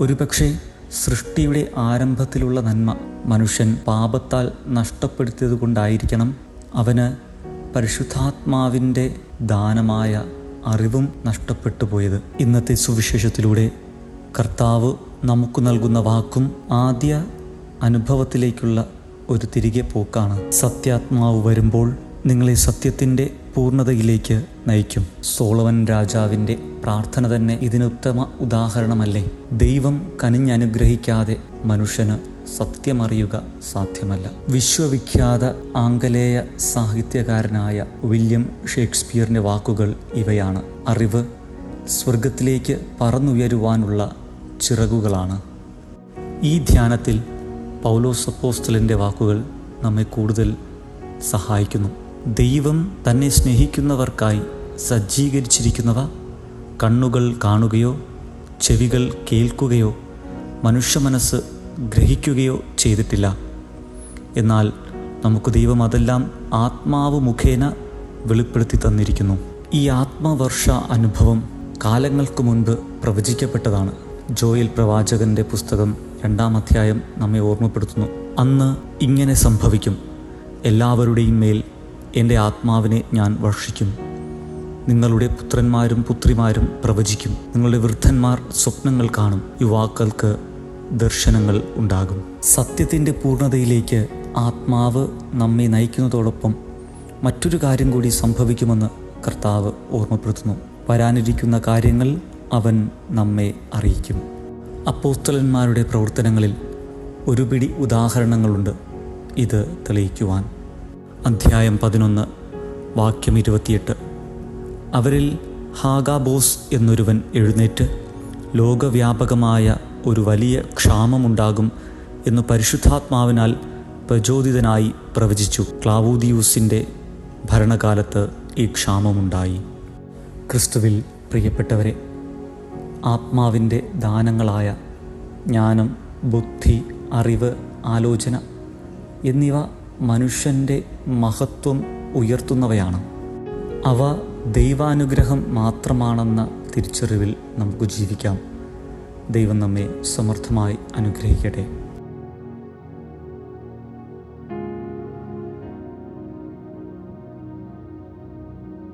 ഒരുപക്ഷെ സൃഷ്ടിയുടെ ആരംഭത്തിലുള്ള നന്മ മനുഷ്യൻ പാപത്താൽ നഷ്ടപ്പെടുത്തിയതുകൊണ്ടായിരിക്കണം അവന് പരിശുദ്ധാത്മാവിന്റെ ദാനമായ അറിവും നഷ്ടപ്പെട്ടു പോയത്. ഇന്നത്തെ സുവിശേഷത്തിലൂടെ കർത്താവ് നമുക്ക് നൽകുന്ന വാക്കും ആദ്യ അനുഭവത്തിലേക്കുള്ള ഒരു തിരികെ പോക്കാണ്. സത്യാത്മാവ് വരുമ്പോൾ നിങ്ങളെ സത്യത്തിന്റെ പൂർണതയിലേക്ക് നയിക്കും. സോളവൻ രാജാവിന്റെ പ്രാർത്ഥന തന്നെ ഇതിനുത്തമ ഉദാഹരണമല്ലേ? ദൈവം കനിഞ്ഞനുഗ്രഹിക്കാതെ മനുഷ്യന് സത്യമറിയുക സാധ്യമല്ല. വിശ്വവിഖ്യാത ആംഗലേയ സാഹിത്യകാരനായ വില്യം ഷേക്സ്പിയറിന്റെ വാക്കുകൾ ഇവയാണ്. അറിവ് സ്വർഗത്തിലേക്ക് പറന്നുയരുവാനുള്ള ചിറകുകളാണ്. ഈ ധ്യാനത്തിൽ പൗലോസപ്പോസ്റ്റലിന്റെ വാക്കുകൾ നമ്മെ കൂടുതൽ സഹായിക്കുന്നു. ദൈവം തന്നെ സ്നേഹിക്കുന്നവർക്കായി സജ്ജീകരിച്ചിരിക്കുന്നവ കണ്ണുകൾ കാണുകയോ ചെവികൾ കേൾക്കുകയോ മനുഷ്യ മനസ്സ് ഗ്രഹിക്കുകയോ ചെയ്തിട്ടില്ല. എന്നാൽ നമുക്ക് ദൈവം അതെല്ലാം ആത്മാവ് മുഖേന വെളിപ്പെടുത്തി തന്നിരിക്കുന്നു. ഈ ആത്മവർഷ അനുഭവം കാലങ്ങൾക്ക് മുൻപ് പ്രവചിക്കപ്പെട്ടതാണ്. ജോയൽ പ്രവാചകന്റെ പുസ്തകം രണ്ടാം അധ്യായം നമ്മെ ഓർമ്മപ്പെടുത്തുന്നു. അന്ന് ഇങ്ങനെ സംഭവിക്കും. എല്ലാവരുടെയും മേൽ എന്റെ ആത്മാവിനെ ഞാൻ വർഷിക്കും. നിങ്ങളുടെ പുത്രന്മാരും പുത്രിമാരും പ്രവചിക്കും. നിങ്ങളുടെ വൃദ്ധന്മാർ സ്വപ്നങ്ങൾ കാണും. യുവാക്കൾക്ക് ദർശനങ്ങൾ ഉണ്ടാകും. സത്യത്തിന്റെ പൂർണതയിലേക്ക് ആത്മാവ് നമ്മെ നയിക്കുന്നതോടൊപ്പം മറ്റൊരു കാര്യം കൂടി സംഭവിക്കുമെന്ന് കർത്താവ് ഓർമ്മപ്പെടുത്തുന്നു. വരാനിരിക്കുന്ന കാര്യങ്ങൾ അവൻ നമ്മെ അറിയിക്കും. അപ്പോസ്തലന്മാരുടെ പ്രവർത്തനങ്ങളിൽ ഒരുപിടി ഉദാഹരണങ്ങളുണ്ട്. ഇത് തെളിയിക്കുവാൻ. അധ്യായം പതിനൊന്ന് വാക്യം ഇരുപത്തിയെട്ട്. അവരിൽ ഹാഗാബോസ് എന്നൊരുവൻ എഴുന്നേറ്റ് ലോകവ്യാപകമായ ഒരു വലിയ ക്ഷാമമുണ്ടാകും എന്ന് പരിശുദ്ധാത്മാവിനാൽ പ്രചോദിതനായി പ്രവചിച്ചു. ക്ലാവൂദിയൂസിന്റെ ഭരണകാലത്ത് ഈ ക്ഷാമമുണ്ടായി. ക്രിസ്തുവിൽ പ്രിയപ്പെട്ടവരെ ആത്മാവിന്റെ ദാനങ്ങളായ ജ്ഞാനം ബുദ്ധി അറിവ് ആലോചന എന്നിവ മനുഷ്യന്റെ മഹത്വം ഉയർത്തുന്നവയാണ്. അവ ദൈവാനുഗ്രഹം മാത്രമാണെന്ന തിരിച്ചറിവിൽ നമുക്ക് ജീവിക്കാം. ദൈവം നമ്മെ സമർത്ഥമായി അനുഗ്രഹിക്കട്ടെ.